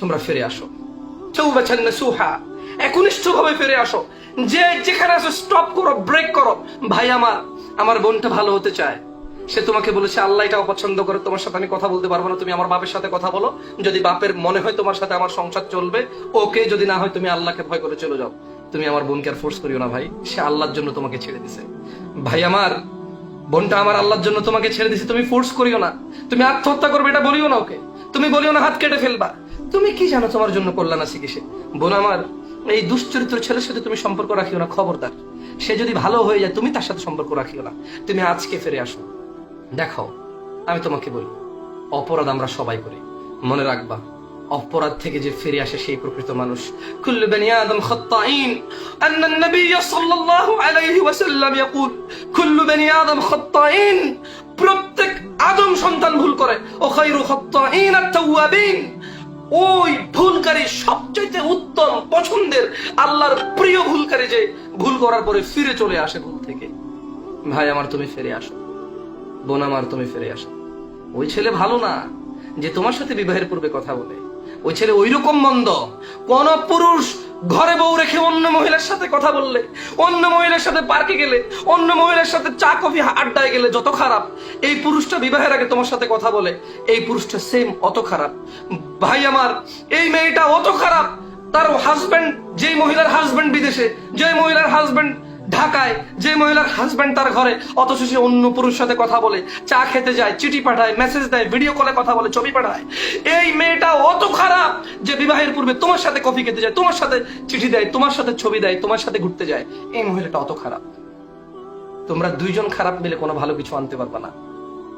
তোমরা ফিরে আসো। চৌবাচান সুহা একনিষ্ঠ ভাবে ফিরে আসো। যে যেখানে আসো স্টপ করো ব্রেক করো। ভাই আমার আমার বোনটা ভালো হতে চায়। সে তোমাকে বলেছে, আল্লাহ এটা অপছন্দ করে, তোমার সাথে আমি কথা বলতে পারব না, তুমি আমার বাপের সাথে কথা বলো। যদি বাপের মনে হয় তোমার সাথে আমার সংসার চলবে, ওকে যদি না হয় তুমি আল্লাহকে ভয় করে চলে যাও। তুমি আমার বোনকে আর ফোর্স করিও না ভাই, সে আল্লাহর জন্য তোমাকে ছেড়ে দিছে। ভাই আমার, বোনটা আমার আল্লাহর জন্য তোমাকে ছেড়ে দিছে, তুমি ফোর্স করিও না। তুমি আত্মহত্যা করবে, এটা বলিও না ওকে। তুমি বলিও না, হাত কেটে ফেলবা। তুমি কি জানো তোমার জন্য কল্যাণ আছে কিসে? বোন আমার, এই দুশ্চরিত্র ছেলের সাথে তুমি সম্পর্ক রাখিও না, খবরদার। সে যদি ভালো হয়ে যায়, তুমি তার সাথে সম্পর্ক রাখিও না। তুমি আজকে ফিরে আসো। দেখো আমি তোমাকে বলি, অপরাধ আমরা সবাই করি। মনে রাখবা, অপরাধ থেকে যে ফিরে আসে সেই প্রকৃত মানুষ। কুল্লু বনি আদম খাত্তাইন আন্না নবী সাল্লাল্লাহু আলাইহি ওয়াসাল্লাম ইয়াকুল, কুল্লু বনি আদম খাত্তাইন প্রত্যেক আদম সন্তান ভুল করে। ও খায়রু খাত্তাইন আত-তাওয়াবিন ওই ভুলকারী সবচেয়ে উত্তম পছন্দের আল্লাহর প্রিয় ভুলকারী যে ভুল করার পরে ফিরে চলে আসে ভুল থেকে। ভাই আমার তুমি ফিরে আসো। বোন আমার তুমি ফিরে আসো। ওই ছেলে ভালো না, যে তোমার সাথে বিবাহের পূর্বে কথা বলে। ওই ছেলে ওই রকম মন্দ। কোন পুরুষ ঘরে বউ রেখে অন্য মহিলার সাথে কথা বললে, অন্য মহিলার সাথে পার্কে গেলে, অন্য মহিলার সাথে চা, কফি আড্ডায় গেলে যত খারাপ, এই পুরুষটা বিবাহের আগে তোমার সাথে কথা বলে, এই পুরুষটা সেম অত খারাপ। ভাই আমার, এই মেয়েটা অত খারাপ, তার হাজবেন্ড যেই মহিলার হাজবেন্ড বিদেশে যে মহিলার হাজবেন্ড ঢাকায় যে মহিলার হাজব্যান্ড তার ঘরে, অথচ সে অন্য পুরুষ সাথে কথা বলে, চা খেতে যায়, চিঠি পাঠায় মেসেজ দেয় ভিডিও কলে কথা বলে, ছবি পাঠায়। এই মেয়েটা অত খারাপ যে বিবাহের পূর্বে তোমার সাথে কফি খেতে যায়, তোমার সাথে চিঠি দেয়, তোমার সাথে ছবি দেয়, তোমার সাথে ঘুরতে যায়। এই মহিলাটা অত খারাপ। তোমরা দুইজন খারাপ মিলে কোনো ভালো কিছু আনতে পারবে না।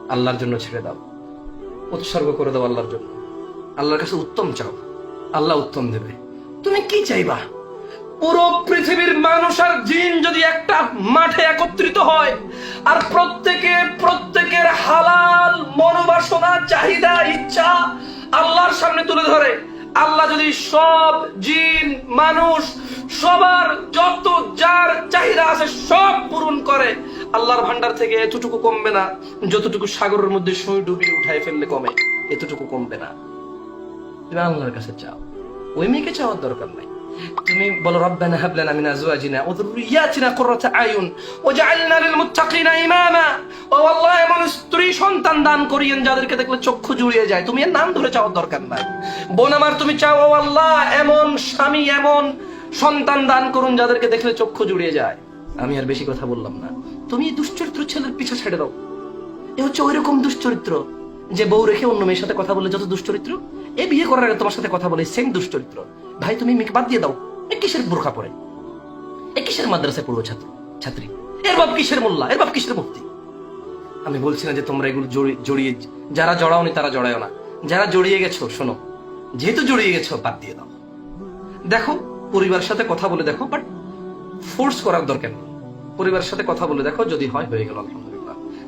আল্লাহর জন্য ছেড়ে দাও। উৎসর্গ করে দাও আল্লাহর জন্য। আল্লাহর কাছে উত্তম চাও। আল্লাহ উত্তম দেবে। তুমি কি চাইবা? পুরো পৃথিবীর মানুষ আর জিন যদি একটা মাঠে একত্রিত হয়, আর প্রত্যেকে, প্রত্যেকের হালাল মনোবাসনা, চাহিদা, ইচ্ছা আল্লাহর সামনে তুলে ধরে। আল্লাহ যদি সব জিন, মানুষ, সবার যত যার চাহিদা আছে সব পূরণ করে, আল্লাহর ভান্ডার থেকে এতটুকু কমবে না, যতটুকু সাগরের মধ্যে সুই ডুবিয়ে উঠায় ফেললে কমে, এতটুকু কমবে না। তুমি আল্লাহর কাছে চাও। ওই মেয়েকে চাওয়ার দরকার নাই। তুমি বলো, রব্বানা হাব লানা মিন আজওয়াজিনা ওয়া যুররিয়াতিনা কুররাতা আয়ুন ওয়াজআলনা লিল মুত্তাকিনা ইমামা। ও আল্লাহ, এমন স্ত্রী সন্তান দান করিয়েন যাদেরকে দেখলে চক্ষু জুড়িয়ে যায়। তুমি এর নাম ধরে চাওয়ার দরকার নাই। বোন আমার, তুমি চাও, ও আল্লাহ, এমন স্বামী, এমন সন্তান দান করুন যাদেরকে দেখলে চক্ষু জুড়িয়ে যায়। আমি আর বেশি কথা বললাম না। তুমি এই দুশ্চরিত্র ছেলের পিছা ছেড়ে দাও। এ হচ্ছে ওই রকম দুশ্চরিত্র যে বউ রেখে অন্য মেয়ের সাথে কথা বলে যত দুশ্চরিত্র, এ বিয়ে করার আগে তোমার সাথে কথা বলে সেম দুশ্চরিত্র। ভাই, তুমি মেয়েকে বাদ দিয়ে দাও। এ কিসের বোরখা পরে? এ কিসের মাদ্রাসায় পড়ব ছাত্র ছাত্রী? এর বাপ কিসের মোল্লা? এর বাপ কিসের মুক্তি আমি বলছি না যে তোমরা এগুলো জড়িয়ে যারা জড়াওনি তারা জড়ায়ও না। যারা জড়িয়ে গেছো, শোনো। যেহেতু জড়িয়ে গেছো, বাদ দিয়ে দাও। দেখো, পরিবারের সাথে কথা বলে দেখো বাট ফোর্স করার দরকার নেই। পরিবারের সাথে কথা বলে দেখো, যদি হয়, হয়ে গেল আলহামদুলিল্লাহ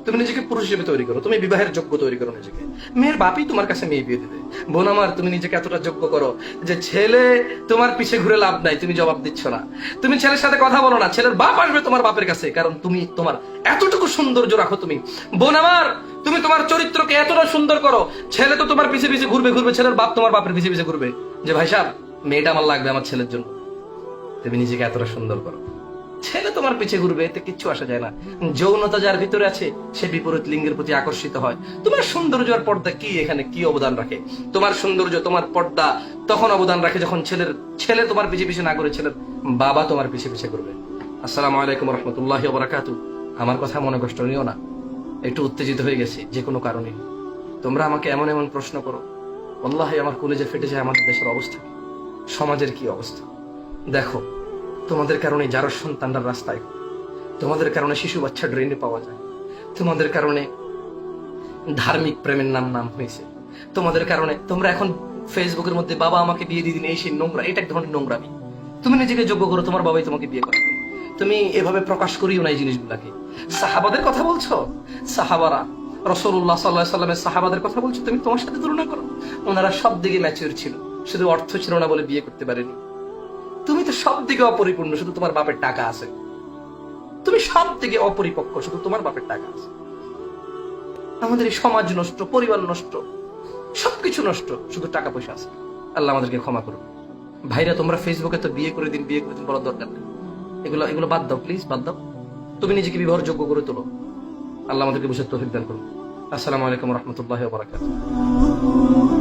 তুমি নিজেকে পুরুষ হিসেবে তৈরি করো, তুমি বিবাহের যোগ্য তৈরি করো নিজেকে। মেয়ের বাপই তোমার কাছে মেয়ে বিয়ে দেবে। বোন আমার তুমি নিজেকে এতটা যোগ্য করো যে ছেলে তোমার পিছে ঘুরে লাভ নাই, তুমি জবাব দিচ্ছ না। তুমি ছেলের সাথে কথা বলো না, ছেলের বাপ আসবে তোমার বাপের কাছে, কারণ তুমি তোমার এতটুকু সৌন্দর্য রাখো তুমি। বোন আমার তুমি তোমার চরিত্রকে এতটা সুন্দর করো, ছেলে তো তোমার পিছে পিছে ঘুরবে ঘুরবে, ছেলের বাপ তোমার বাপের পিছে পিছে ঘুরবে। যে ভাই সাহেব, মেয়েটা আমার লাগবে আমার ছেলের জন্য। তুমি নিজেকে এতটা সুন্দর করো। ছেলে তোমার পিছে ঘুরবে, এতে কিচ্ছু আসা যায় না। যৌনতা যার ভিতরে আছে, সে বিপরীত লিঙ্গের প্রতি আকর্ষিত হয়। তোমার সৌন্দর্য আর পর্দা কি এখানে? কি অবদান রাখে? তোমার সৌন্দর্য, তোমার পর্দা তখন অবদান রাখে যখন ছেলের, ছেলে তোমার পিছে পিছে না করে ছেলের বাবা তোমার পিছে পিছে করবে আসসালামু আলাইকুম রহমতুল্লাহ বরাকাতু আমার কথা মনে কষ্ট নিও না। একটু উত্তেজিত হয়ে গেছে, যে কোনো কারণে। তোমরা আমাকে এমন এমন প্রশ্ন করো। আল্লাহ আমার কলেজে ফেটে যায় আমাদের দেশের অবস্থা সমাজের কি অবস্থা? দেখো তোমাদের কারণে যারা সন্তানরা রাস্তায়, তোমাদের কারণে শিশু বাচ্চা ড্রেনে পাওয়া যায়, তোমাদের কারণে ধার্মিক প্রেমের নাম নাম হয়েছে, তোমাদের কারণে তোমরা এখন ফেসবুকের মধ্যে বাবা আমাকে বিয়ে দিয়ে দিন এই সেই নোংরা, এটা এক ধরনের নোংরামি। তুমি নিজেকে যোগ্য করো, তোমার বাবাই তোমাকে বিয়ে করাবে। তুমি এভাবে প্রকাশ করিও না এই জিনিসগুলাকে। সাহাবাদের কথা বলছো? সাহাবারা রসুল্লাহ সাল্লাহ সাল্লামের সাহাবাদের কথা বলছো? তুমি তোমার সাথে তুলনা করো। ওনারা সব দিকে ম্যাচিওর ছিল, শুধু অর্থ ছিল না বলে বিয়ে করতে পারেনি। সব দিকে অপরিপূর্ণ শুধু তোমার বাপের টাকা আছে। তুমি সব দিকে অপরিপক্ক শুধু তোমার বাপের টাকা আছে। আমাদের এই সমাজ নষ্ট, পরিবার নষ্ট, সবকিছু নষ্ট, শুধু টাকা পয়সা আছে। আল্লাহ আমাদেরকে ক্ষমা করুন। ভাইরা, তোমরা ফেসবুকে তো বিয়ে করে দিন, বিয়ে করে দিন বলার দরকার নেই। এগুলো এগুলো বাদ দাও প্লিজ বাদ দাও। তুমি নিজেকে বিবাহের যোগ্য করে তোলো। আল্লাহ আমাদেরকে বুঝে তৌফিক দান করুন। আসসালামু আলাইকুম রহমতুল্লাহ বারাকাতুহ।